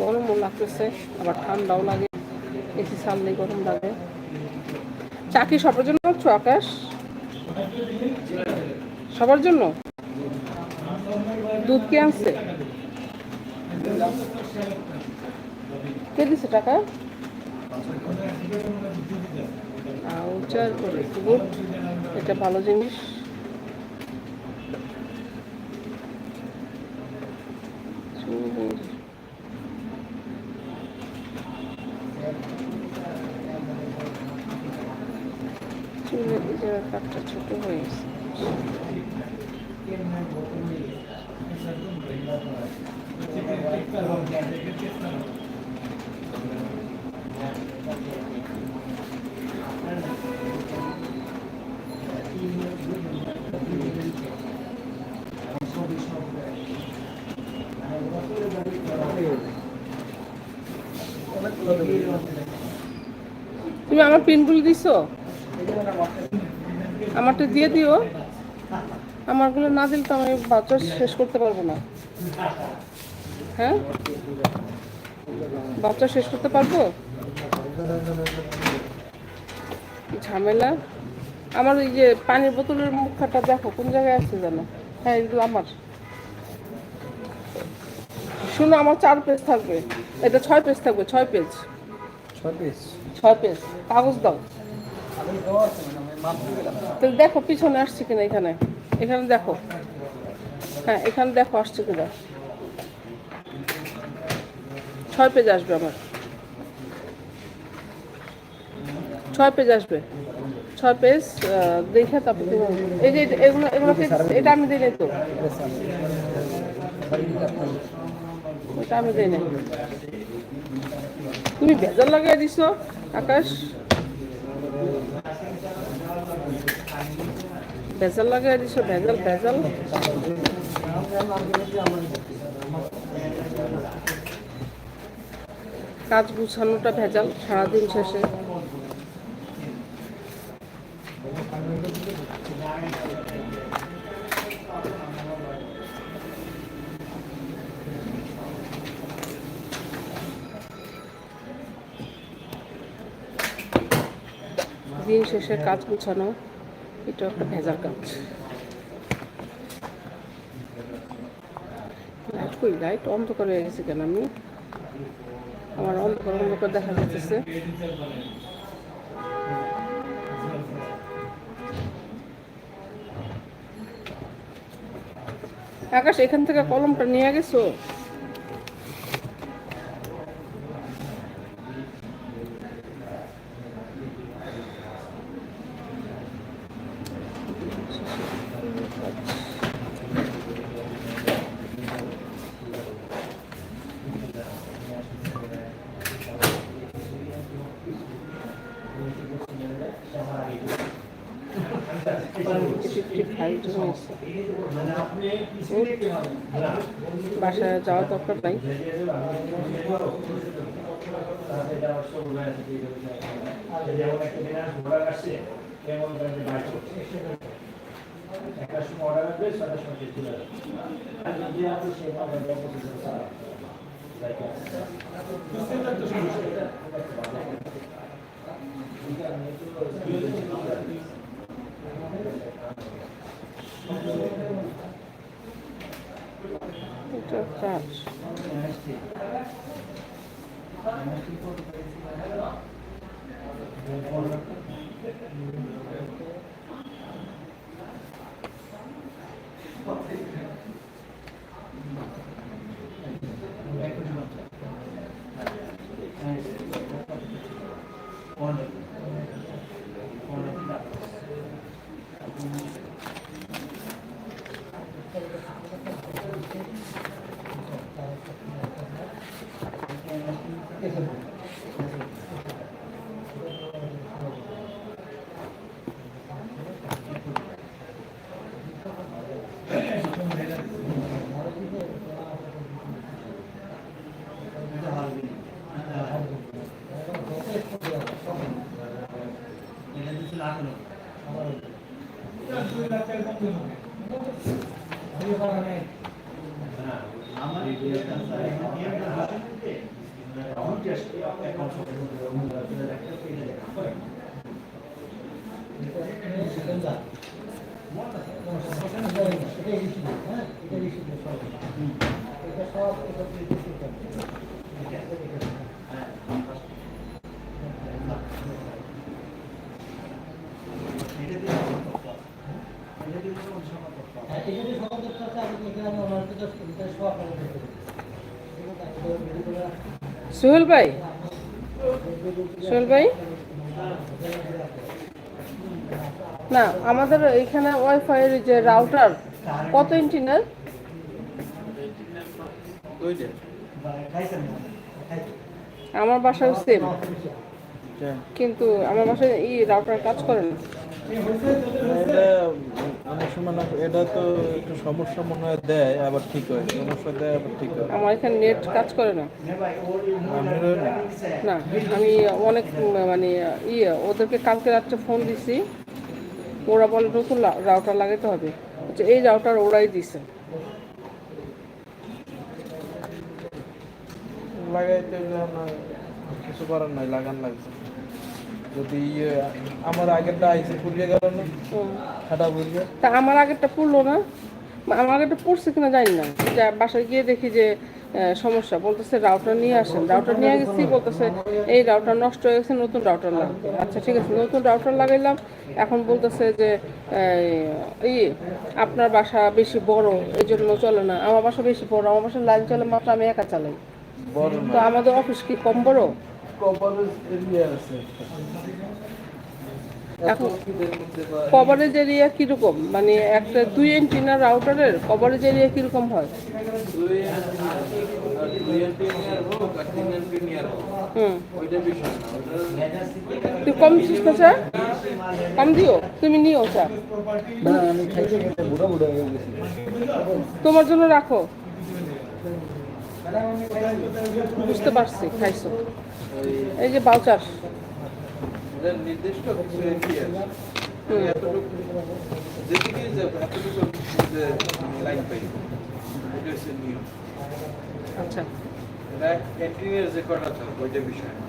গরমও লাগতেছে, আবার ঠান্ডাও লাগে। এসি ছাড়লেই গরম লাগে। চাকরি সবার জন্য হচ্ছে, আকাশ? সবার জন্য? দুধ কে আনছে? কে দিছে টাকা? করে গুড এটা ভালো জিনিস। চুলের এই জায়গার কাঠটা ছোট হয়ে গেছে। তুমি আমার পিনগুলো দিছো? আমারটা দিয়ে দিও। আমারগুলো না দিলে তো আমি বাচ্চা শেষ করতে পারব না। হ্যাঁ? বাচ্চা শেষ করতে পারব? ঝামেলা। আমার ওই যে পানির বোতলের মুখটা দেখো, কোন জায়গায় আছে জানো হ্যাঁ এগুলো আমার। শুনো, আমার চার পেজ থাকবে। এটা ছয় পেজ থাকবে, ছয় পেজ ছয় পিস ছয় পেজ কাগজ দাও। তাহলে দেখো, পিছনে আসছে কিনা এখানে? এখানে দেখো। হ্যাঁ এখানে দেখো, আসছে কিনা? ছয় পেজ আসবে আমার। ছয় পেজ আসবে। ছয় পেজ দেখে তারপর এই যে এগুলো এগুলো পেজ- এটা আমি দিই তো? ওটা আমি দিই তুমি ভেজাল লাগাই দিছো? আকাশ? ভেজাল লাগাই দিছো ভেজাল ভেজাল। কাজ গুছানোটা ভেজাল সারাদিন শেষে। দিন শেষে কাজ গুছানো, এটা একটা ভেজাল কাজ। লাইট কই? লাইট অন্ধকার হয়ে গেছে কেন? আমি আমার অন্ধকার অন্ধকার দেখা যাচ্ছে। আকাশ, এখান থেকে কলমটা নিয়ে গেছো? ফিফটি ফাইভ বাসায় যাওয়ার দরকার নাই। একটা সময় অর্ডার আসবে চলে যাবে তো কাজ পাবেন এটা কাজ সোহেল ভাই? সোহেল ভাই? না আমাদের এখানে ওয়াইফাই এর যে রাউটার কত ইঞ্চি না আমার বাসায় সেম কিন্তু আমার বাসায় এই রাউটার কাজ করে না। এটা এটা তো একটু সমস্যা মনে হয় দেয় আবার ঠিক হয় সমস্যা দেয় আবার ঠিক হয় আমার এখানে নেট কাজ করে না। না। না আমি অনেক মানে ইয়ে ওদেরকে কালকে রাত্রে ফোন দিছি। ওরা বলে নতুন রাউটার লাগাতে হবে। আচ্ছা, এই রাউটার ওরাই দিছে। লাগাইতে কিছু করার নাই লাগান লাগছে। যদি আমার আগেরটা আইসি পুড়িয়ে গেল না। খাটা পুড়িয়ে তা আমার আগেরটা পড়ল না? আমার আগেরটা পড়ছে কিনা জানি না। বাসায় গিয়ে দেখি যে সমস্যা। বলতেছে রাউটার নিয়ে আসেন। রাউটার নিয়ে গেছি বলতেছে এই রাউটার নষ্ট হয়ে গেছে নতুন রাউটার লাগবে আচ্ছা ঠিক আছে নতুন রাউটার লাগাইলাম। এখন বলতেছে যে এই ইয়ে, আপনার বাসা বেশি বড় এই জন্য চলে না। আমার বাসা বেশি বড় আমার বাসার লাইন চলে মাত্র আমি একা চালাই। তো আমাদের অফিস কি কম বড়? কভারেজ এরিয়া আছে এখন কভারেজ এরিয়া কীরকম? মানে একটা দুই না রাউটারের কভারেজ এরিয়া কীরকম হয়? হুম। তুই কম দিস কম দিও, তুমি নিও গেছি তোমার জন্য রাখো। বুঝতে পারছি, খাইছো। এই যে বাউচার। নির্দিষ্ট কিছু এতটুকু যেদিকে যাবে এতটুকু যে লাইন পাই এটা হচ্ছে নিয়ম। আচ্ছা। এটা ক্যান্টিনের যে কটা থাকবে ওইটা বিষয়। না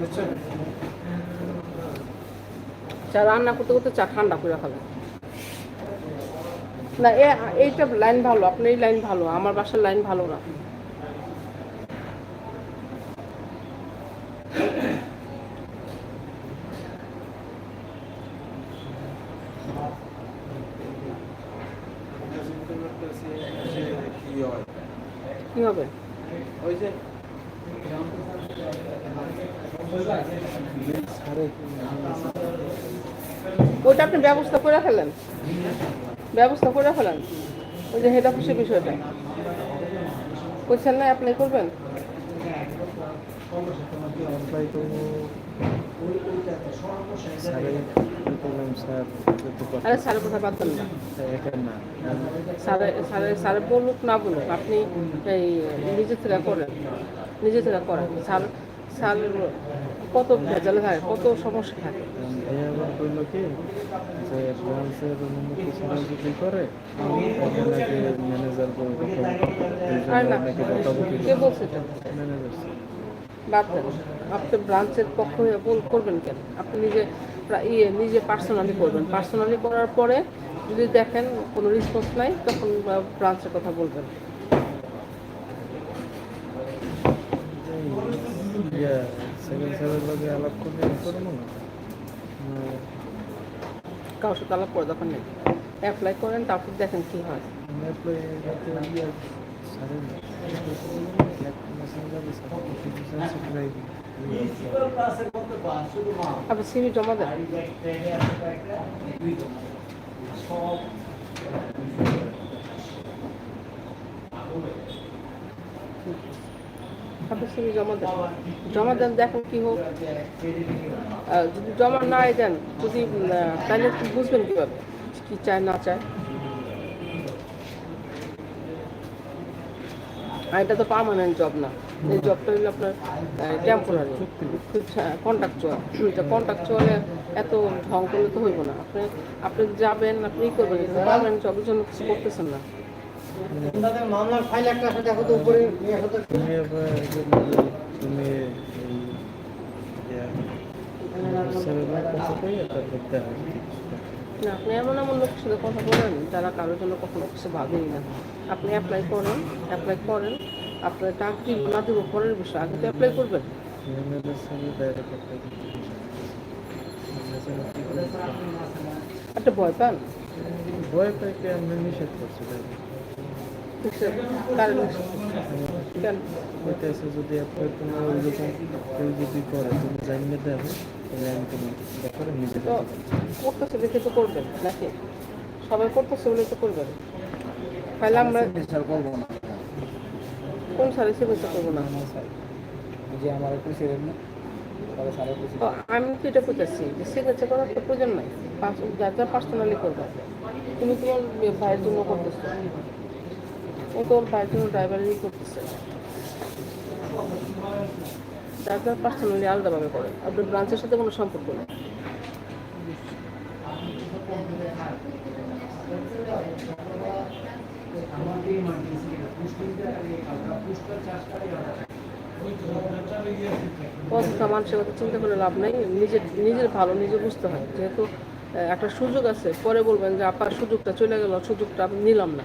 বুঝছেন? চা রান্না করতে করতে চা ঠান্ডা করে খাবে না এইটা লাইন ভালো আপনার লাইন ভালো আমার বাসার লাইন ভালো না কি হয় কি হবে ওই যে ওইটা আপনি ব্যবস্থা করে ফেলেন। ব্যবস্থা করে ফেলেন। ওই যে হেড অফিসের বিষয়টা। করছেন না অ্যাপ্লাই করবেন? আরে স্যারের কথা না। বলুক না বলুক, আপনি এই নিজে থেকে করেন। নিজে থেকে করেন। স্যার স্যার কত ভেজালে থাকে কত সমস্যা থাকে বাদ দেন আপনি ব্রাঞ্চের পক্ষ হয়ে বল- করবেন কেন? আপনি নিজে ইয়ে নিজে পার্সোনালি করবেন। পার্সোনালি করার পরে যদি দেখেন কোনো রেসপন্স নাই তখন ব্রাঞ্চের কথা বলবেন। ইয়া সেকেন্ড স্যারের লগে আলাপ করলে করব না কারোর সাথে আলাপ করে দরকার নেই। অ্যাপ্লাই করেন তারপর দেখেন কি হয়। অ্যাপ্লাই আপনি সিভি জমা দেন। সিভি জমা দেন। জমা দেন, দেখেন কি হোক। যদি জমা নাই দেন, যদি তাহলে বুঝবেন কীভাবে? কি চায়, না চায়? আর এটা তো পার্মানেন্ট জব না। এই জবটা হলো আপনার টেম্পোরারি কন্ট্রাকচুয়াল কন্ট্রাকচুয়ালে এত ঢং করলে তো হইব না। আপনি আপনি যাবেন, আপনি করবেন পারবেন জবের জন্য কিছু করতেছেন না। তাদের মামলার ফাইল একটা আছে দেখো তো উপরে নিয়ে আসো তো। তুমি তুমি এই স্যারের কাছে কইয়া তারপর দেখা হবে। না আপনি এমন এমন লোকের সাথে কথা বলেন যারা কারোর জন্য কখনো কিছু ভাবেই না। আপনি অ্যাপ্লাই করেন অ্যাপ্লাই করেন আপনার দিব না দিব পরের বিষয় আগে তো অ্যাপ্লাই করবেন। একটা ভয় পান? ভয় পাই আমি নিষেধ করছি তাই কিসের কারণ কেন যদি যদি করে করতেছে দেখে তো করবেন নাকি সবাই করতেছে বলে তো করবেন তাহলে আমরা করব কোন সারে চিকিৎসা করব না যে আমার একটু ছিলেন না আমি তো এটা করতেছি যে সিগনেচার করার তো প্রয়োজন নাই যার যার পার্সোনালি করবে তুমি তোমার ভাইয়ের জন্য করতেছো ও তোমার ভাইয়ের জন্য ড্রাইভারই করতেছে। যার যার পার্সোনালি আলাদাভাবে করে। আপনার ব্রাঞ্চের সাথে কোনো সম্পর্ক নেই। অযথা মানুষের চিন্তা করে লাভ নেই। নিজের নিজের ভালো নিজে বুঝতে হয়। যেহেতু একটা সুযোগ আছে, পরে বলবেন যে আপনার সুযোগটা চলে গেল, সুযোগটা নিলাম না।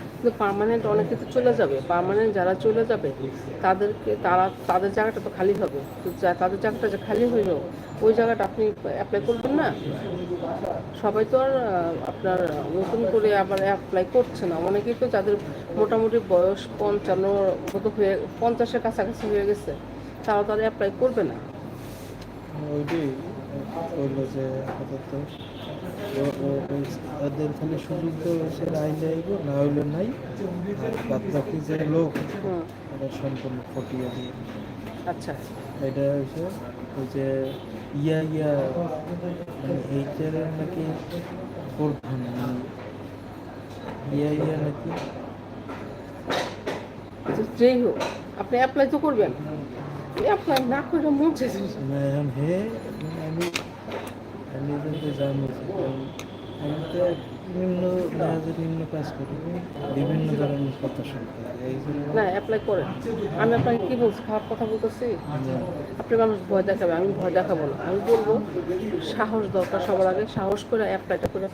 কিন্তু পার্মানেন্ট অনেকে তো চলে যাবে। পার্মানেন্ট যারা চলে যাবে, তাদেরকে তারা, তাদের জায়গাটা তো খালি হবে। তো তাদের জায়গাটা যে খালি হইল ওই জায়গাটা আপনি অ্যাপ্লাই করবেন না। সবাই তো আর আপনার নতুন করে আবার অ্যাপ্লাই করছে না। অনেকেই তো যাদের মোটামুটি বয়স পঞ্চান্ন মতো হয়ে পঞ্চাশের কাছাকাছি হয়ে গেছে, তারা তারা অ্যাপ্লাই করবে না। ওইটাই। বলল যে আপাতত। ওদের খালি সুযোগ দেওয়া হয়েছে আইলে আইব না হইলে নাই। আর বাদ বাকি যে লোক হুম। সম্পূর্ণ ফটিয়ে দিয়ে। আচ্ছা। এটা হচ্ছে ওই যে ইয়া ইয়া মানে এইটারের নাকি প্রধান ইয়া ইয়া নাকি। তো যেই হোক আপনি অ্যাপ্লাই তো করবেন। অ্যাপ্লাই না করে মন চাইছে মানে হে কিন্তু জানি যে আমি- আমি তো নিম্ন মেয়াদের নিম্ন কাজ করি বিভিন্ন ধরনের কথা শুনতে না অ্যাপ্লাই করেন। আমি আপনাকে কি বলছি? খারাপ কথা বলতেছি? আপনি মানুষ ভয় দেখাবে, আমি ভয় দেখাবো না। আমি বলব, সাহস দরকার সবার আগে। সাহস করে অ্যাপ্লাইটা করে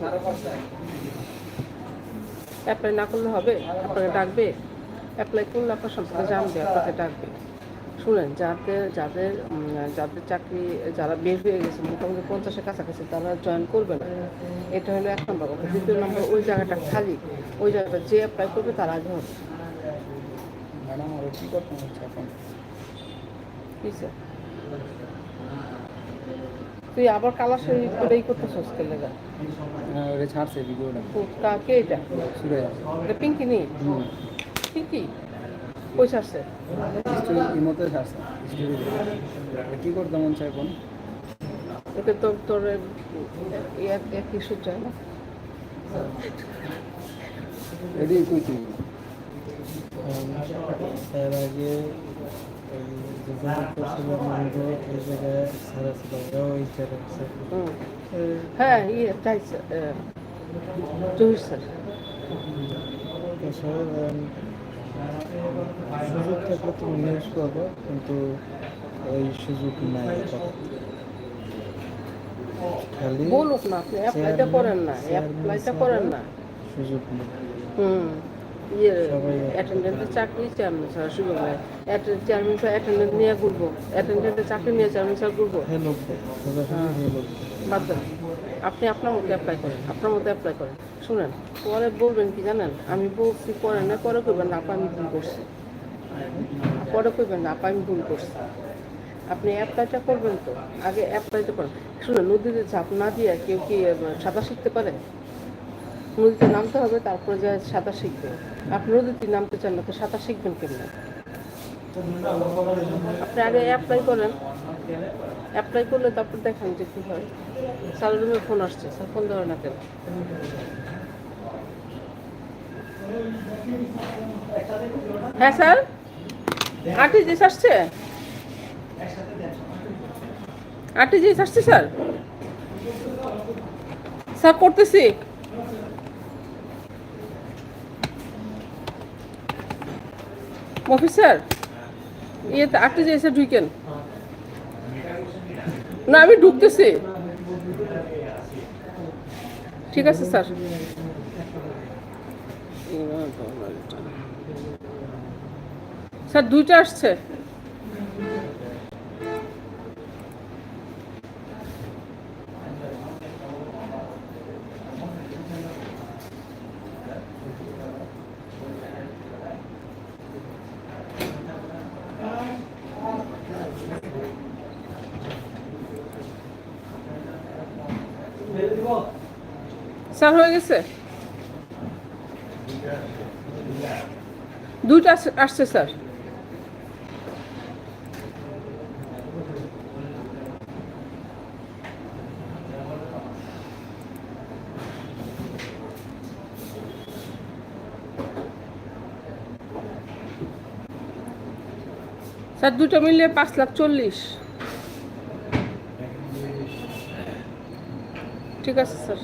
অ্যাপ্লাই না করলে হবে? আপনাকে ডাকবে? অ্যাপ্লাই করলে আপনার সম্পর্কে জানবে, আপনাকে ডাকবে। শুনেন যাদের যাদের যাদের চাকরি যারা বের হয়ে গেছে মোটামুটি পঞ্চাশের কাছাকাছি তারা জয়েন করবে না। এটা হলো এক নম্বর কথা। দ্বিতীয় নম্বর ওই জায়গাটা খালি। ওই জায়গাটা যে অ্যাপ্লাই করবে তার আগে হবে। ম্যাডাম আর কি করতে হচ্ছে এখন? কি স্যার? তুই আবার কালার শরীর করে এই করতেছস কে লেগা? ওটা ছাড়ছে ভিডিওটা তো কা- কে এটা? শুরু এটা পিঙ্কি নেই পিঙ্কি? কই ছাড়ছে? ইমোতে ছাড়ছে। কি করতে মন চায় এখন? ওকে তো তোর এক এক কিছু চাই না। এডি কই কি? তার আগে হ্যাঁ ইয়ে জহির স্যার। আসলে, উম, সুযোগ থাকলে তুমি নিউজ পাবো কিন্তু ওই সুযোগ নাই খালি বলুক না আপনি অ্যাপ্লাইটা করেন না অ্যাপ্লাইটা করেন না। সুযোগ নেই। হুম ইয়ে অ্যাটেন্ডেন্টের চাকরি চেয়ারম্যান সুযোগ নেই। চেয়ারম্যান স্যার অ্যাটেন্ডেন্ট নিয়ে ঘুরবো। অ্যাটেন্ডেন্টের চাকরি নিয়ে চেয়ারম্যান স্যার ঘুরবো। হে লোক সরাসরি হে লোক বাদ দেন। আপনি আপনার মতো অ্যাপ্লাই করেন আপনার মতো অ্যাপ্লাই করেন। শুনেন, পরে বলবেন কি জানেন? আমি বলছি, পরে না, পরে করবেন আপা, আমি ভুল করছি। পরে করবেন না আপা, আমি ভুল করছি। আপনি অ্যাপ্লাইটা করবেন তো? আগে অ্যাপ্লাইটা করেন। শুনুন, নদীতে ঝাঁপ না দিয়ে কেউ কি সাঁতার শিখতে পারে? নদীতে নামতে হবে, তারপরে যা সাঁতার শিখবে। আপনি নদীতে নামতে চান না, তো সাঁতার শিখবেন কেমন? আপনি আগে অ্যাপ্লাই করেন। অ্যাপ্লাই করলে তারপর দেখেন যে কী হয়। স্যারের রুমে ফোন আসছে, স্যার ফোন ধরে না কেন? হ্যাঁ স্যার? আরটিজিএস আসছে? আরটিজিএস আসছে, স্যার? স্যার করতেছি অফিসার ইয়েতে আরটিজিএসে ঢুকেন। না, আমি ঢুকতেছি। ঠিক আছে, স্যার। স্যার দুইটা আসছে। স্যার হয়ে গেছে? আস- আসছে স্যার। স্যার দুটো মিলিয়ে পাঁচ লাখ চল্লিশ। ঠিক আছে স্যার।